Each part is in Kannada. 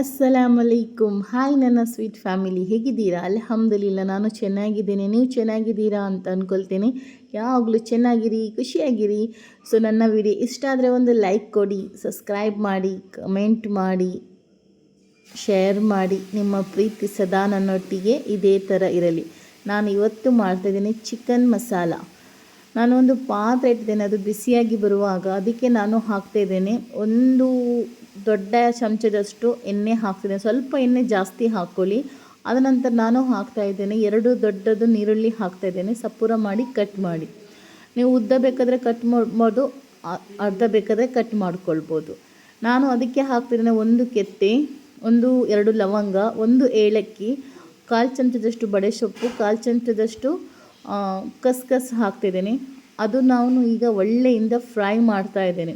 ಅಸ್ಸಲಾಮ್ ಅಲೈಕುಮ್ ಹಾಯ್ ನನ್ನ ಸ್ವೀಟ್ ಫ್ಯಾಮಿಲಿ ಹೇಗಿದ್ದೀರಾ? ಅಲ್ಹಮ್ದುಲಿಲ್ಲ, ನಾನು ಚೆನ್ನಾಗಿದ್ದೇನೆ. ನೀವು ಚೆನ್ನಾಗಿದ್ದೀರಾ ಅಂತ ಅಂದ್ಕೊಳ್ತೇನೆ ಯಾವಾಗಲೂ ಚೆನ್ನಾಗಿರಿ, ಖುಷಿಯಾಗಿರಿ. ಸೊ ನನ್ನ ವಿಡಿಯೋ ಇಷ್ಟ ಆದರೆ ಒಂದು ಲೈಕ್ ಕೊಡಿ ಸಬ್ಸ್ಕ್ರೈಬ್ ಮಾಡಿ ಕಮೆಂಟ್ ಮಾಡಿ ಶೇರ್ ಮಾಡಿ. ನಿಮ್ಮ ಪ್ರೀತಿ ಸದಾ ನನ್ನೊಟ್ಟಿಗೆ ಇದೇ ಥರ ಇರಲಿ. ನಾನು ಇವತ್ತು ಮಾಡ್ತಾಯಿದ್ದೀನಿ ಚಿಕನ್ ಮಸಾಲ ಒಂದು ಪಾತ್ರೆ ಇಟ್ಟಿದ್ದೇನೆ. ಅದು ಬಿಸಿಯಾಗಿ ಬರುವಾಗ ಅದಕ್ಕೆ ನಾನು ಹಾಕ್ತಾಯಿದ್ದೇನೆ ಒಂದು ದೊಡ್ಡ ಚಮಚದಷ್ಟು ಎಣ್ಣೆ ಹಾಕ್ತಿದ್ದೇನೆ. ಸ್ವಲ್ಪ ಎಣ್ಣೆ ಜಾಸ್ತಿ ಹಾಕ್ಕೊಳ್ಳಿ ಅದ ನಂತರ ನಾನು ಹಾಕ್ತಾ ಇದ್ದೇನೆ, ಎರಡು ದೊಡ್ಡದು ನೀರುಳ್ಳಿ ಹಾಕ್ತಾ ಇದ್ದೇನೆ. ಸಪೂರ ಮಾಡಿ ಕಟ್ ಮಾಡಿ. ನೀವು ಉದ್ದ ಬೇಕಾದರೆ ಕಟ್ ಮಾಡ್ಬೋದು, ಅರ್ಧ ಬೇಕಾದರೆ ಕಟ್ ಮಾಡ್ಕೊಳ್ಬೋದು. ನಾನು ಅದಕ್ಕೆ ಹಾಕ್ತಿದ್ದೇನೆ ಒಂದು ಕೆತ್ತೆ, ಒಂದು ಎರಡು ಲವಂಗ, ಒಂದು ಏಲಕ್ಕಿ, ಕಾಲು ಚಮಚದಷ್ಟು ಬಡೆ ಸೊಪ್ಪು, ಕಾಲು ಚಮಚದಷ್ಟು ಕಸ್ ಕಸ್ಕಸ್ ಹಾಕ್ತಿದ್ದೇನೆ. ಅದು ನಾನು ಈಗ ಒಳ್ಳೆಯಿಂದ ಫ್ರೈ ಮಾಡ್ತಾ ಇದ್ದೇನೆ.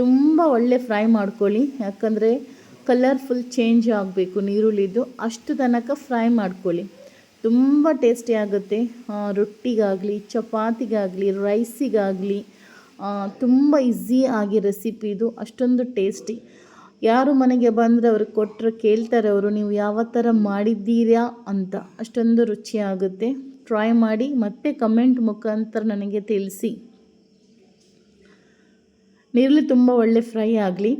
ತುಂಬ ಒಳ್ಳೆ ಫ್ರೈ ಮಾಡ್ಕೊಳ್ಳಿ. ಯಾಕಂದರೆ ಕಲರ್ಫುಲ್ ಚೇಂಜ್ ಆಗಬೇಕು ನೀರುಳ್ಳಿದ್ದು. ಅಷ್ಟು ತನಕ ಫ್ರೈ ಮಾಡ್ಕೊಳ್ಳಿ. ತುಂಬ ಟೇಸ್ಟಿ ಆಗುತ್ತೆ. ರೊಟ್ಟಿಗಾಗಲಿ, ಚಪಾತಿಗಾಗಲಿ, ರೈಸಿಗಾಗಲಿ ತುಂಬ ಈಸಿ ಆಗಿ ರೆಸಿಪಿ ಇದು. ಅಷ್ಟೊಂದು ಟೇಸ್ಟಿ. ಯಾರು ಮನೆಗೆ ಬಂದರೆ ಅವರು ಕೊಟ್ಟರೆ ಕೇಳ್ತಾರೆ ಅವರು, ನೀವು ಯಾವ ಥರ ಮಾಡಿದ್ದೀರಾ? ಅಂತ. ಅಷ್ಟೊಂದು ರುಚಿಯಾಗುತ್ತೆ ಟ್ರೈ ಮಾಡಿ ಮತ್ತೆ ಕಮೆಂಟ್ ಮುಖಾಂತರ ನನಗೆ ತಿಳಿಸಿ. ನೀರುಳ್ಳಿ ತುಂಬ ಒಳ್ಳೆ ಫ್ರೈ ಆಗಲಿ.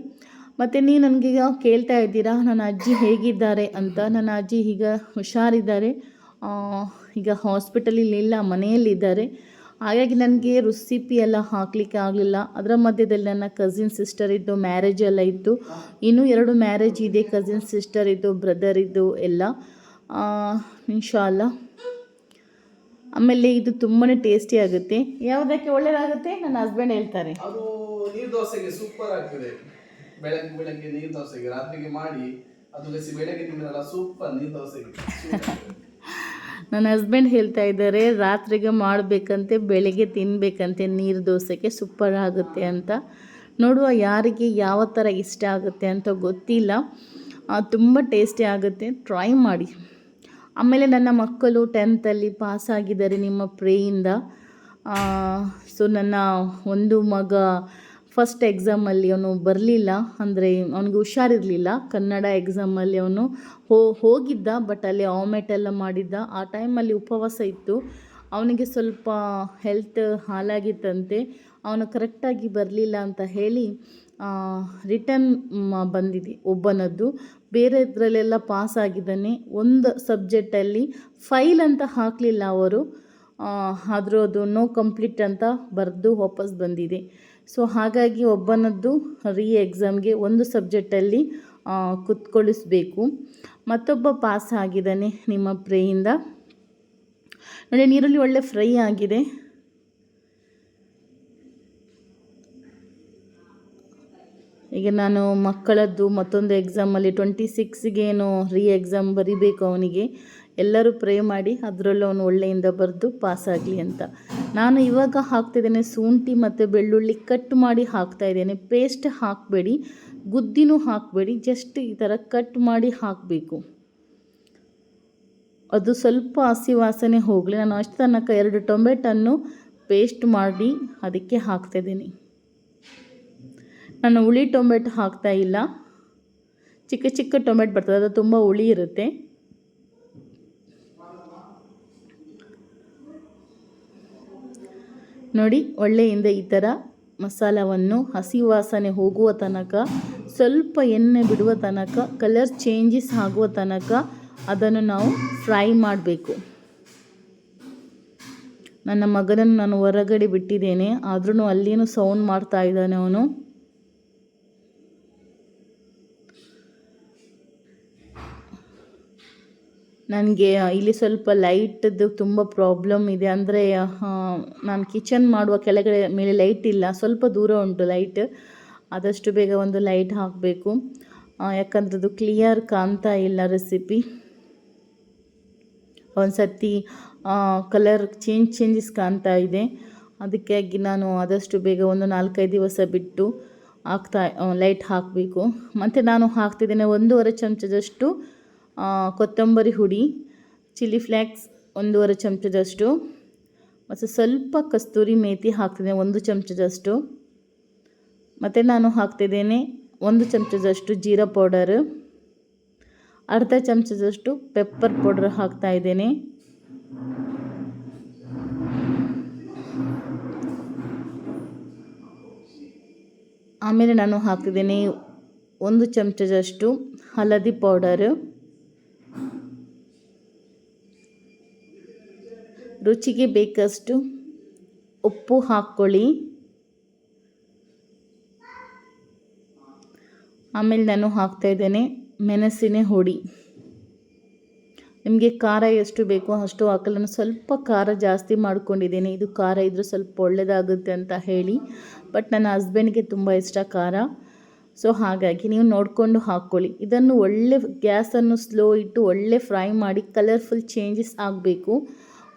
ಮತ್ತು ನೀವು ನನಗೀಗ ಕೇಳ್ತಾ ಇದ್ದೀರಾ, ನನ್ನ ಅಜ್ಜಿ ಹೇಗಿದ್ದಾರೆ ಅಂತ. ನನ್ನ ಅಜ್ಜಿ ಈಗ ಹುಷಾರಿದ್ದಾರೆ. ಈಗ ಹಾಸ್ಪಿಟಲಲ್ಲಿ ಇಲ್ಲ, ಮನೆಯಲ್ಲಿದ್ದಾರೆ. ಹಾಗಾಗಿ ನನಗೆ ರೆಸಿಪಿ ಎಲ್ಲ ಹಾಕಲಿಕ್ಕೆ ಆಗಲಿಲ್ಲ. ಅದರ ಮಧ್ಯದಲ್ಲಿ ನನ್ನ ಕಸಿನ್ ಸಿಸ್ಟರ್ ಇದ್ದು ಮ್ಯಾರೇಜ್ ಎಲ್ಲ ಇತ್ತು. ಇನ್ನೂ ಎರಡು ಮ್ಯಾರೇಜ್ ಇದೆ ಕಸಿನ್ ಸಿಸ್ಟರ್ ಇದ್ದು ಬ್ರದರ್ ಇದ್ದು, ಎಲ್ಲ. ಇನ್ಶಾಲ್ಲ ಆಮೇಲೆ ಇದು ತುಂಬಾ ಟೇಸ್ಟಿ ಆಗುತ್ತೆ. ಯಾವುದಕ್ಕೆ ಒಳ್ಳೇದಾಗುತ್ತೆ? ನನ್ನ ಹಸ್ಬೆಂಡ್ ಹೇಳ್ತಾರೆ. ಅದು ನೀರು ದೋಸೆಗೆ ಸೂಪರ್ ಆಗ್ತದೆ. ಬೆಳಗ್ಗೆ ಬೆಳಗ್ಗೆ ನೀರು ದೋಸೆಗೆ ರಾತ್ರಿಗೆ ಮಾಡಿ ಅದು ಬೆಳಗ್ಗೆ ತಿಂದ್ರಲ್ಲ ಸೂಪರ್ ನೀರು ದೋಸೆಗೆ. ನನ್ನ ಹಸ್ಬೆಂಡ್ ಹೇಳ್ತಾ ಇದ್ದಾರೆ ರಾತ್ರಿಗೆ ಮಾಡಬೇಕಂತೆ ಬೆಳಗ್ಗೆ ತಿನ್ನಬೇಕಂತೆ ನೀರು ದೋಸೆಗೆ ಸೂಪರ್ ಆಗುತ್ತೆ ಅಂತ. ನೋಡುವ ಯಾರಿಗೆ ಯಾವ ಥರ ಇಷ್ಟ ಆಗುತ್ತೆ ಅಂತ ಗೊತ್ತಿಲ್ಲ. ತುಂಬ ಟೇಸ್ಟಿ ಆಗುತ್ತೆ. ಟ್ರೈ ಮಾಡಿ. ಆಮೇಲೆ ನನ್ನ ಮಕ್ಕಳು ಟೆಂತಲ್ಲಿ ಪಾಸ್ ಆಗಿದ್ದಾರೆ ನಿಮ್ಮ ಪ್ರೇಯಿಂದ ಸೊ ನನ್ನ ಒಂದು ಮಗ ಫಸ್ಟ್ ಎಕ್ಸಾಮಲ್ಲಿ ಅವನು ಬರಲಿಲ್ಲ, ಅಂದರೆ ಅವನಿಗೆ ಹುಷಾರಿರಲಿಲ್ಲ. ಕನ್ನಡ ಎಕ್ಸಾಮಲ್ಲಿ ಅವನು ಹೋಗಿದ್ದ ಬಟ್ ಅಲ್ಲಿ ಆಮೆಟ್ ಎಲ್ಲ ಮಾಡಿದ್ದ. ಆ ಟೈಮಲ್ಲಿ ಉಪವಾಸ ಇತ್ತು. ಅವನಿಗೆ ಸ್ವಲ್ಪ ಹೆಲ್ತ್ ಹಾಳಾಗಿತ್ತಂತೆ, ಅವನು ಕರೆಕ್ಟಾಗಿ ಬರಲಿಲ್ಲ ಅಂತ ಹೇಳಿ ರಿಟರ್ನ್ ಬಂದಿದೆ ಒಬ್ಬನದ್ದು. ಬೇರೆ ಇದರಲ್ಲೆಲ್ಲ ಪಾಸ್ ಆಗಿದ್ದಾನೆ. ಒಂದು ಸಬ್ಜೆಕ್ಟಲ್ಲಿ ಫೈಲ್ ಅಂತ ಹಾಕಲಿಲ್ಲ ಅವರು. ಆದರೂ ಅದು ನೋ ಕಂಪ್ಲೀಟ್ ಅಂತ ಬರೆದು ವಾಪಸ್ ಬಂದಿದೆ. ಸೊ ಹಾಗಾಗಿ ಒಬ್ಬನದ್ದು ರೀ ಎಕ್ಸಾಮ್ಗೆ ಒಂದು ಸಬ್ಜೆಕ್ಟಲ್ಲಿ ಕುತ್ಕೊಳಿಸ್ಬೇಕು. ಮತ್ತೊಬ್ಬ ಪಾಸ್ ಆಗಿದ್ದಾನೆ ನಿಮ್ಮ ಪ್ರೇಯಿಂದ. ನೋಡಿ ನೀರಲ್ಲಿ ಒಳ್ಳೆ ಫ್ರೈ ಆಗಿದೆ. ಈಗ ನಾನು ಮಕ್ಕಳದ್ದು ಮತ್ತೊಂದು ಎಕ್ಸಾಮಲ್ಲಿ ಟ್ವೆಂಟಿ ಸಿಕ್ಸ್ಗೇನು ರೀ ಎಕ್ಸಾಮ್ ಬರಿಬೇಕು ಅವನಿಗೆ. ಎಲ್ಲರೂ ಪ್ರೇ ಮಾಡಿ ಅದರಲ್ಲೂ ಅವನು ಒಳ್ಳೆಯಿಂದ ಬರೆದು ಪಾಸಾಗಲಿ ಅಂತ. ನಾನು ಇವಾಗ ಹಾಕ್ತಿದ್ದೇನೆ ಶುಂಠಿ ಮತ್ತು ಬೆಳ್ಳುಳ್ಳಿ ಕಟ್ ಮಾಡಿ ಹಾಕ್ತಾ ಇದ್ದೇನೆ. ಪೇಸ್ಟ್ ಹಾಕಬೇಡಿ. ಗುದ್ದಿನೂ ಹಾಕಬೇಡಿ. ಜಸ್ಟ್ ಈ ಥರ ಕಟ್ ಮಾಡಿ ಹಾಕಬೇಕು. ಅದು ಸ್ವಲ್ಪ ಹಸಿ ವಾಸನೆ ಹೋಗಲಿ. ನಾನು ಅಷ್ಟು ತನಕ ಎರಡು ಟೊಮೆಟನ್ನು ಪೇಸ್ಟ್ ಮಾಡಿ ಅದಕ್ಕೆ ಹಾಕ್ತಾಯಿದ್ದೀನಿ ನಾನು ಹುಳಿ ಟೊಮೆಟೊ ಹಾಕ್ತಾ ಇಲ್ಲ. ಚಿಕ್ಕ ಚಿಕ್ಕ ಟೊಮೆಟೊ ಬರ್ತದೆ, ಅದು ತುಂಬ ಹುಳಿ ಇರುತ್ತೆ. ನೋಡಿ, ಒಳ್ಳೆಯಿಂದ ಈ ಥರ ಮಸಾಲವನ್ನು ಹಸಿ ವಾಸನೆ ಹೋಗುವ ತನಕ, ಸ್ವಲ್ಪ ಎಣ್ಣೆ ಬಿಡುವ ತನಕ ಕಲರ್ ಚೇಂಜಸ್ ಆಗುವ ತನಕ ಅದನ್ನು ನಾವು ಫ್ರೈ ಮಾಡಬೇಕು. ನನ್ನ ಮಗನನ್ನು ನಾನು ಹೊರಗಡೆ ಬಿಟ್ಟಿದ್ದೇನೆ. ಆದ್ರೂ ಅಲ್ಲಿನೂ ಸೌಂಡ್ ಮಾಡ್ತಾ ಇದ್ದಾನೆ ಅವನು. ನನಗೆ ಇಲ್ಲಿ ಸ್ವಲ್ಪ ಲೈಟದ್ದು ತುಂಬ ಪ್ರಾಬ್ಲಮ್ ಇದೆ. ಅಂದರೆ ನಾನು ಕಿಚನ್ ಮಾಡುವ ಕೆಳಗಡೆ ಮೇಲೆ ಲೈಟ್ ಇಲ್ಲ. ಸ್ವಲ್ಪ ದೂರ ಉಂಟು ಲೈಟ್. ಆದಷ್ಟು ಬೇಗ ಒಂದು ಲೈಟ್ ಹಾಕಬೇಕು. ಯಾಕಂದ್ರೆ ಅದು ಕ್ಲಿಯರ್ ಕಾಣ್ತಾ ಇಲ್ಲ ರೆಸಿಪಿ ಒಂದು ಸರ್ತಿ ಕಲರ್ ಚೇಂಜ್ ಚೇಂಜಸ್ ಕಾಣ್ತಾ ಇದೆ. ಅದಕ್ಕಾಗಿ ನಾನು ಆದಷ್ಟು ಬೇಗ ಒಂದು ನಾಲ್ಕೈದು ದಿವಸ ಬಿಟ್ಟು ಹಾಕ್ತಾ ಲೈಟ್ ಹಾಕಬೇಕು. ಮತ್ತು ನಾನು ಹಾಕ್ತಿದ್ದೇನೆ ಒಂದೂವರೆ ಚಮಚದಷ್ಟು ಕೊತ್ತಂಬರಿ ಹುಡಿ ಚಿಲ್ಲಿ ಫ್ಲ್ಯಾಕ್ಸ್ ಒಂದೂವರೆ ಚಮಚದಷ್ಟು, ಮತ್ತು ಸ್ವಲ್ಪ ಕಸ್ತೂರಿ ಮೇತಿ ಹಾಕ್ತಿದ್ದೇನೆ ಒಂದು ಚಮಚದಷ್ಟು. ಮತ್ತು ನಾನು ಹಾಕ್ತಿದ್ದೇನೆ ಒಂದು ಚಮಚದಷ್ಟು ಜೀರಾ ಪೌಡರ್. ಅರ್ಧ ಚಮಚದಷ್ಟು ಪೆಪ್ಪರ್ ಪೌಡರ್ ಹಾಕ್ತಾ ಇದ್ದೇನೆ. ಆಮೇಲೆ ನಾನು ಹಾಕಿದ್ದೀನಿ ಒಂದು ಚಮಚದಷ್ಟು ಹಳದಿ ಪೌಡರು ರುಚಿಗೆ ಬೇಕಷ್ಟು ಉಪ್ಪು ಹಾಕ್ಕೊಳ್ಳಿ. ಆಮೇಲೆ ನಾನು ಹಾಕ್ತಾ ಇದ್ದೇನೆ ಮೆಣಸಿನ ಹುಡಿ. ನಿಮಗೆ ಖಾರ ಎಷ್ಟು ಬೇಕೋ ಅಷ್ಟು ಹಾಕಲ್ಲ ನಾನು ಸ್ವಲ್ಪ ಖಾರ ಜಾಸ್ತಿ ಮಾಡ್ಕೊಂಡಿದ್ದೇನೆ. ಇದು ಖಾರ ಇದ್ದರೂ ಸ್ವಲ್ಪ ಒಳ್ಳೆಯದಾಗುತ್ತೆ ಅಂತ ಹೇಳಿ. ಬಟ್ ನನ್ನ ಹಸ್ಬೆಂಡ್ಗೆ ತುಂಬ ಇಷ್ಟ ಖಾರ. ಸೊ ಹಾಗಾಗಿ ನೀವು ನೋಡಿಕೊಂಡು ಹಾಕ್ಕೊಳ್ಳಿ. ಇದನ್ನು ಒಳ್ಳೆ ಗ್ಯಾಸನ್ನು ಸ್ಲೋ ಇಟ್ಟು ಒಳ್ಳೆ ಫ್ರೈ ಮಾಡಿ ಕಲರ್ಫುಲ್ ಚೇಂಜಸ್ ಆಗಬೇಕು.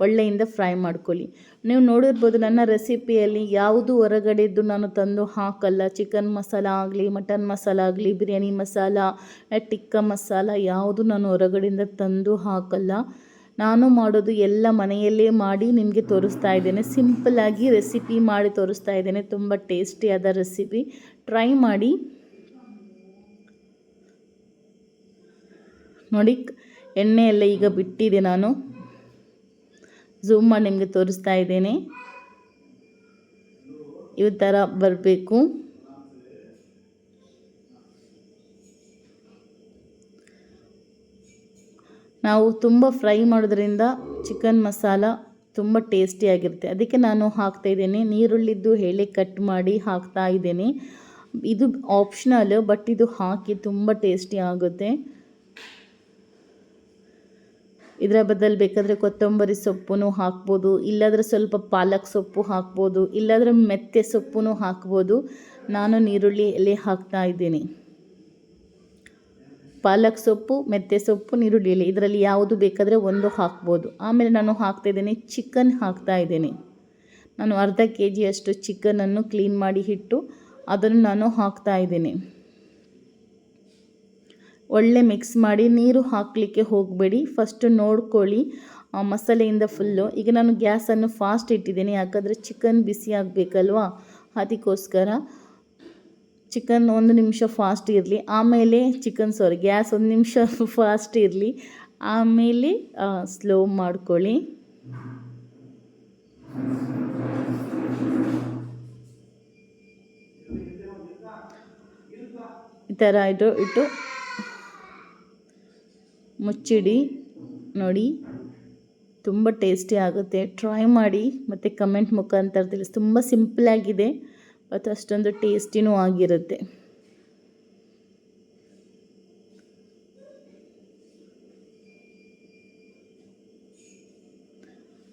ಒಳ್ಳೆಯಿಂದ ಫ್ರೈ ಮಾಡ್ಕೊಳ್ಳಿ. ನೀವು ನೋಡಿರ್ಬೋದು ನನ್ನ ರೆಸಿಪಿಯಲ್ಲಿ ಯಾವುದು ಹೊರಗಡೆದ್ದು ನಾನು ತಂದು ಹಾಕಲ್ಲ. ಚಿಕನ್ ಮಸಾಲ ಆಗಲಿ, ಮಟನ್ ಮಸಾಲ ಆಗಲಿ, ಬಿರಿಯಾನಿ ಮಸಾಲ, ಟಿಕ್ಕ ಮಸಾಲ ಯಾವುದು ನಾನು ಹೊರಗಡೆಯಿಂದ ತಂದು ಹಾಕಲ್ಲ. ನಾನು ಮಾಡೋದು ಎಲ್ಲ ಮನೆಯಲ್ಲೇ ಮಾಡಿ ನಿಮಗೆ ತೋರಿಸ್ತಾ ಇದ್ದೇನೆ. ಸಿಂಪಲ್ಲಾಗಿ ರೆಸಿಪಿ ಮಾಡಿ ತೋರಿಸ್ತಾ ಇದ್ದೇನೆ. ತುಂಬ ಟೇಸ್ಟಿಯಾದ ರೆಸಿಪಿ. ಟ್ರೈ ಮಾಡಿ. ನೋಡಿ ಎಣ್ಣೆ ಎಲ್ಲ ಈಗ ಬಿಟ್ಟಿದೆ ನಾನು. ಝೂಮ್ ಮಾಡಿ ನಿಮಗೆ ತೋರಿಸ್ತಾ ಇದ್ದೇನೆ. ಈ ಥರ ಬರಬೇಕು. ನಾವು ತುಂಬ ಫ್ರೈ ಮಾಡೋದ್ರಿಂದ ಚಿಕನ್ ಮಸಾಲ ತುಂಬ ಟೇಸ್ಟಿಯಾಗಿರುತ್ತೆ ಅದಕ್ಕೆ ನಾನು ಹಾಕ್ತಾ ಇದ್ದೇನೆ. ನೀರುಳ್ಳಿದ್ದು ಹೇಳಿ ಕಟ್ ಮಾಡಿ ಹಾಕ್ತಾ ಇದ್ದೇನೆ. ಇದು ಆಪ್ಷನಲ್ ಬಟ್ ಇದು ಹಾಕಿ ತುಂಬ ಟೇಸ್ಟಿ ಆಗುತ್ತೆ. ಇದರ ಬದಲು ಬೇಕಾದರೆ ಕೊತ್ತಂಬರಿ ಸೊಪ್ಪು ಹಾಕ್ಬೋದು, ಇಲ್ಲಾಂದರೆ ಸ್ವಲ್ಪ ಪಾಲಕ್ ಸೊಪ್ಪು ಹಾಕ್ಬೋದು, ಇಲ್ಲಾಂದರೆ ಮೆಂತ್ಯ ಸೊಪ್ಪು ಹಾಕ್ಬೋದು. ನಾನು ನೀರುಳ್ಳಿ ಎಲೆ ಹಾಕ್ತಾ ಇದ್ದೀನಿ. ಪಾಲಕ್ ಸೊಪ್ಪು ಮೆಂತ್ಯ ಸೊಪ್ಪು ನೀರುಳ್ಳಿ ಎಲೆ, ಇದರಲ್ಲಿ ಯಾವುದು ಬೇಕಾದರೆ ಒಂದು ಹಾಕ್ಬೋದು. ಆಮೇಲೆ ನಾನು ಹಾಕ್ತಾ ಇದ್ದೀನಿ ಚಿಕನ್ ಹಾಕ್ತಾ ಇದ್ದೀನಿ. ನಾನು ಅರ್ಧ ಕೆ ಜಿಯಷ್ಟು ಚಿಕನನ್ನು ಕ್ಲೀನ್ ಮಾಡಿ ಇಟ್ಟು ಅದನ್ನು ನಾನು ಹಾಕ್ತಾ ಇದ್ದೀನಿ. ಒಳ್ಳೆ ಮಿಕ್ಸ್ ಮಾಡಿ ನೀರು ಹಾಕಲಿಕ್ಕೆ ಹೋಗಬೇಡಿ. ಫಸ್ಟು ನೋಡ್ಕೊಳ್ಳಿ ಮಸಾಲೆಯಿಂದ ಫುಲ್ಲು ಈಗ ನಾನು ಗ್ಯಾಸನ್ನು ಫಾಸ್ಟ್ ಇಟ್ಟಿದ್ದೀನಿ. ಯಾಕಂದರೆ ಚಿಕನ್ ಬಿಸಿ ಆಗಬೇಕಲ್ವಾ? ಅದಕ್ಕೋಸ್ಕರ ಚಿಕನ್ ಒಂದು ನಿಮಿಷ ಫಾಸ್ಟ್ ಇರಲಿ. ಆಮೇಲೆ ಚಿಕನ್ ಸಾರಿ ಗ್ಯಾಸ್ ಒಂದು ನಿಮಿಷ ಫಾಸ್ಟ್ ಇರಲಿ. ಆಮೇಲೆ ಸ್ಲೋ ಮಾಡ್ಕೊಳ್ಳಿ. ಈ ಥರ ಇದು ಇಟ್ಟು ಮುಚ್ಚಿಡಿ, ನೋಡಿ. ತುಂಬ ಟೇಸ್ಟಿ ಆಗುತ್ತೆ. ಟ್ರೈ ಮಾಡಿ, ಮತ್ತು ಕಮೆಂಟ್ ಮುಖಾಂತರ ತಿಳಿಸಿ. ತುಂಬ ಸಿಂಪಲಾಗಿದೆ ಮತ್ತು ಅಷ್ಟೊಂದು ಟೇಸ್ಟಿನೂ ಆಗಿರುತ್ತೆ.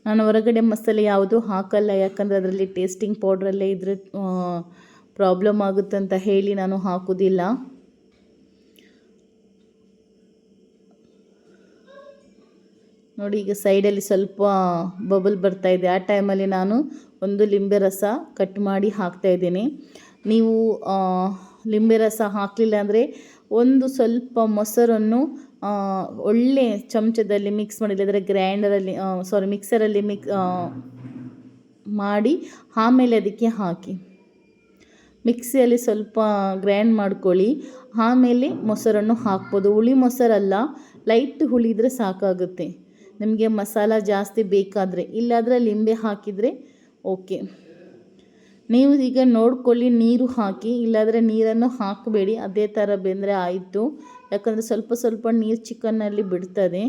ನಾನು ಹೊರಗಡೆ ಮಸಾಲೆ ಯಾವುದೂ ಹಾಕಲ್ಲ, ಯಾಕಂದರೆ ಅದರಲ್ಲಿ ಟೇಸ್ಟಿಂಗ್ ಪೌಡ್ರಲ್ಲೇ ಇದ್ರೆ ಪ್ರಾಬ್ಲಮ್ ಆಗುತ್ತೆ ಅಂತ ಹೇಳಿ ನಾನು ಹಾಕೋದಿಲ್ಲ. ನೋಡಿ, ಈಗ ಸೈಡಲ್ಲಿ ಸ್ವಲ್ಪ ಬಬಲ್ ಬರ್ತಾ ಇದೆ. ಆ ಟೈಮಲ್ಲಿ ನಾನು ಒಂದು ಲಿಂಬೆ ರಸ ಕಟ್ ಮಾಡಿ ಹಾಕ್ತಾ ಇದ್ದೀನಿ. ನೀವು ಲಿಂಬೆ ರಸ ಹಾಕಲಿಲ್ಲ ಅಂದರೆ ಒಂದು ಸ್ವಲ್ಪ ಮೊಸರನ್ನು ಒಳ್ಳೆ ಚಮಚದಲ್ಲಿ ಮಿಕ್ಸ್ ಮಾಡಿ ಇಲ್ಲದ್ರೆ ಗ್ರೈಂಡರಲ್ಲಿ ಸಾರಿ ಮಿಕ್ಸರಲ್ಲಿ ಮಿಕ್ಸ್ ಮಾಡಿ ಆಮೇಲೆ ಅದಕ್ಕೆ ಹಾಕಿ. ಮಿಕ್ಸಿಯಲ್ಲಿ ಸ್ವಲ್ಪ ಗ್ರೈಂಡ್ ಮಾಡ್ಕೊಳ್ಳಿ. ಆಮೇಲೆ ಮೊಸರನ್ನು ಹಾಕ್ಬೋದು. ಹುಳಿ ಮೊಸರಲ್ಲ ಲೈಟ್ ಹುಳಿ ಇದ್ದರೆ ಸಾಕಾಗುತ್ತೆ. ನಿಮಗೆ ಮಸಾಲ ಜಾಸ್ತಿ ಬೇಕಾದರೆ. ಇಲ್ಲಾದರೆ ಲಿಂಬೆ ಹಾಕಿದರೆ ಓಕೆ. ನೀವು ಈಗ ನೋಡ್ಕೊಳ್ಳಿ, ನೀರು ಹಾಕಿ, ಇಲ್ಲಾದರೆ ನೀರನ್ನು ಹಾಕಬೇಡಿ. ಅದೇ ಥರ ಬೆಂದರೆ ಆಯಿತು. ಯಾಕಂದರೆ ಸ್ವಲ್ಪ ಸ್ವಲ್ಪ ನೀರು ಚಿಕನ್ನಲ್ಲಿ ಬಿಡ್ತದೆ.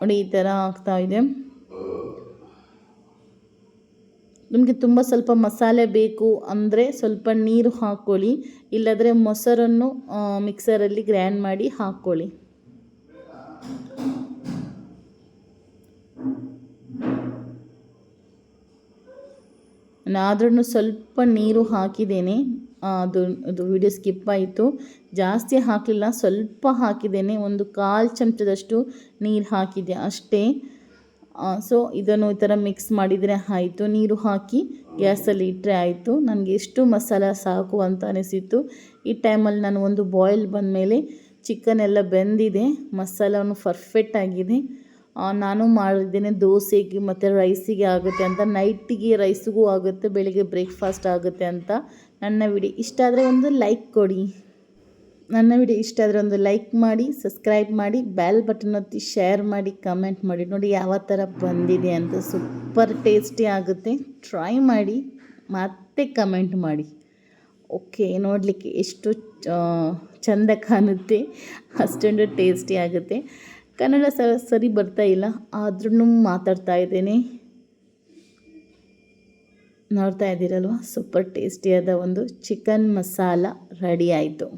ನೋಡಿ ಈ ಥರ ಆಗ್ತಾ ಇದೆ ನಿಮಗೆ ತುಂಬ ಸ್ವಲ್ಪ ಮಸಾಲೆ ಬೇಕು ಅಂದರೆ ಸ್ವಲ್ಪ ನೀರು ಹಾಕ್ಕೊಳ್ಳಿ ಇಲ್ಲದ್ರೆ ಮೊಸರನ್ನು ಮಿಕ್ಸರಲ್ಲಿ ಗ್ರೈಂಡ್ ಮಾಡಿ ಹಾಕ್ಕೊಳ್ಳಿ ನಾದ್ರೂ ಸ್ವಲ್ಪ ನೀರು ಹಾಕಿದ್ದೇನೆ. ಅದು ಅದು ವಿಡಿಯೋ ಸ್ಕಿಪ್ ಆಯಿತು. ಜಾಸ್ತಿ ಹಾಕಲಿಲ್ಲ, ಸ್ವಲ್ಪ ಹಾಕಿದ್ದೇನೆ. ಒಂದು ಕಾಲು ಚಮಚದಷ್ಟು ನೀರು ಹಾಕಿದೆ ಅಷ್ಟೇ. ಸೊ ಇದನ್ನು ಈ ಥರ ಮಿಕ್ಸ್ ಮಾಡಿದರೆ ಆಯಿತು. ನೀರು ಹಾಕಿ ಗ್ಯಾಸಲ್ಲಿ ಇಟ್ಟರೆ ಆಯಿತು. ನನಗೆ ಎಷ್ಟು ಮಸಾಲ ಸಾಕು ಅಂತ ಅನಿಸಿತ್ತು. ಈ ಟೈಮಲ್ಲಿ ನಾನು ಒಂದು ಬಾಯ್ಲ್ ಬಂದಮೇಲೆ ಚಿಕನ್ ಎಲ್ಲ ಬೆಂದಿದೆ. ಮಸಾಲವನ್ನು ಪರ್ಫೆಕ್ಟ್ ಆಗಿದೆ. ನಾನು ಮಾಡಿದ್ದೇನೆ ದೋಸೆಗೆ ಮತ್ತು ರೈಸಿಗೆ ಆಗುತ್ತೆ ಅಂತ. ನೈಟಿಗೆ ರೈಸಿಗೂ ಆಗುತ್ತೆ, ಬೆಳಿಗ್ಗೆ ಬ್ರೇಕ್ಫಾಸ್ಟ್ ಆಗುತ್ತೆ ಅಂತ ನನ್ನ ವಿಡಿ ಇಷ್ಟ ಆದರೆ ಒಂದು ಲೈಕ್ ಕೊಡಿ. ನನ್ನ ವಿಡಿಯೋ ಇಷ್ಟ ಆದರೆ ಒಂದು ಲೈಕ್ ಮಾಡಿ, ಸಬ್ಸ್ಕ್ರೈಬ್ ಮಾಡಿ ಬ್ಯಾಲ್ ಬಟನ್ ಒತ್ತಿ ಶೇರ್ ಮಾಡಿ ಕಮೆಂಟ್ ಮಾಡಿ. ನೋಡಿ ಯಾವ ಥರ ಬಂದಿದೆ ಅಂತ ಸೂಪರ್ ಟೇಸ್ಟಿ ಆಗುತ್ತೆ. ಟ್ರೈ ಮಾಡಿ, ಮತ್ತೆ ಕಮೆಂಟ್ ಮಾಡಿ. ಓಕೆ ನೋಡಲಿಕ್ಕೆ ಎಷ್ಟು ಚಂದ ಕಾಣುತ್ತೆ. ಅಷ್ಟೊಂದು ಟೇಸ್ಟಿ ಆಗುತ್ತೆ. ಕನ್ನಡ ಸರಿ ಬರ್ತಾ ಇಲ್ಲ. ಆದ್ರೂ ಮಾತಾಡ್ತಾ ಇದ್ದೇನೆ. ನೋಡ್ತಾ ಇದ್ದೀರಲ್ವ? ಸೂಪರ್ ಟೇಸ್ಟಿಯಾದ ಒಂದು ಚಿಕನ್ ಮಸಾಲ ರೆಡಿ ಆಯಿತು.